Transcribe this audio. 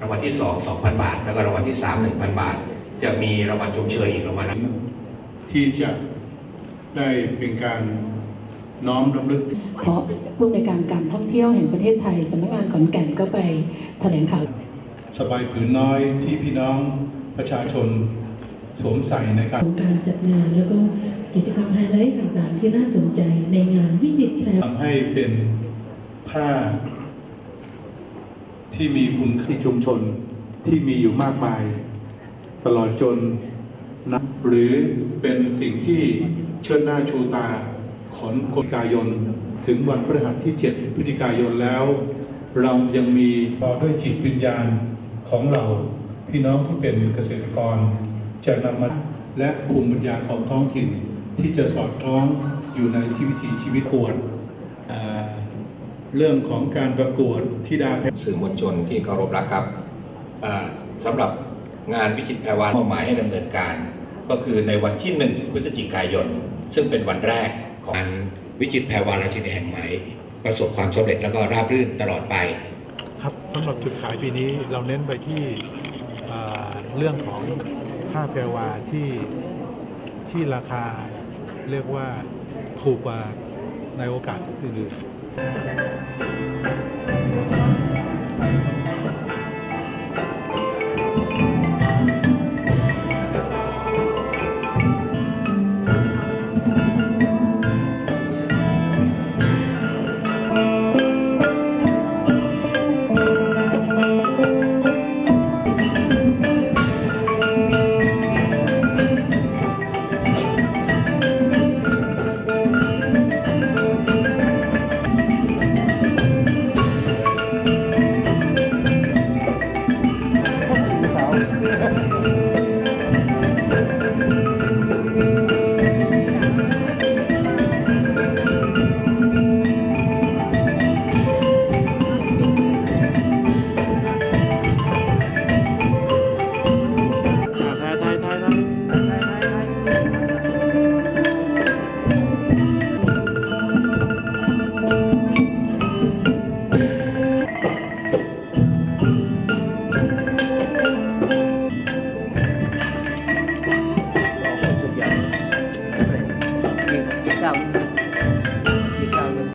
รางวัลที่2 2,000บาท แล้วก็รางวัลที่3 1,000บาท จะมีรางวัลชมเชยอีกรางวัลละที่จะได้เป็นการน้อมรำลึก เพราะผู้ในวยการการท่องเที่ยวแห่งประเทศไทยสำนักงานขอนแก่นก็ไปแถลงข่าว สบายผืนน้อยที่พี่น้องประชาชนสวมใส่ในการของการจัดงานแล้วก็กิจกรรมไฮไลท์ต่างๆที่น่าสนใจในงานวิจิตรแพรวทำให้เป็นผ้า ที่มีคุณค่าชุมชนที่มีอยู่มากมาย ตลอดจนนะหรือเป็นสิ่งที่เชิดหน้าชูตาของกฎกายน ถึงวันพฤหัสที่ 7 พฤศจิกายนแล้ว เรายังมีต่อด้วยจิตวิญญาณของเราพี่น้องที่เป็นเกษตรกร จะนำมาและภูมิปัญญาของท้องถิ่นที่จะสอดคล้องอยู่ในที่วิถีชีวิตควร เรื่องของการประกวดที่ดาแพสื่อมวลชนที่เคารพรักครับอ่าสำหรับงานวิจิตรแพรวานมอบหมายให้ดำเนินการ ก็คือในวันที่ 1 พฤศจิกายน ซึ่งเป็นวันแรกของงานวิจิตรแพรวานราชินีแห่งใหม่ ประสบความสำเร็จแล้วก็ราบรื่นตลอดไป ครับสำหรับจุดขายปีนี้เราเน้นไปที่เอ่อเรื่องของผ้าแพรวาที่ที่ราคาเรียกว่าถูกกว่าในโอกาสอื่นๆ Bye.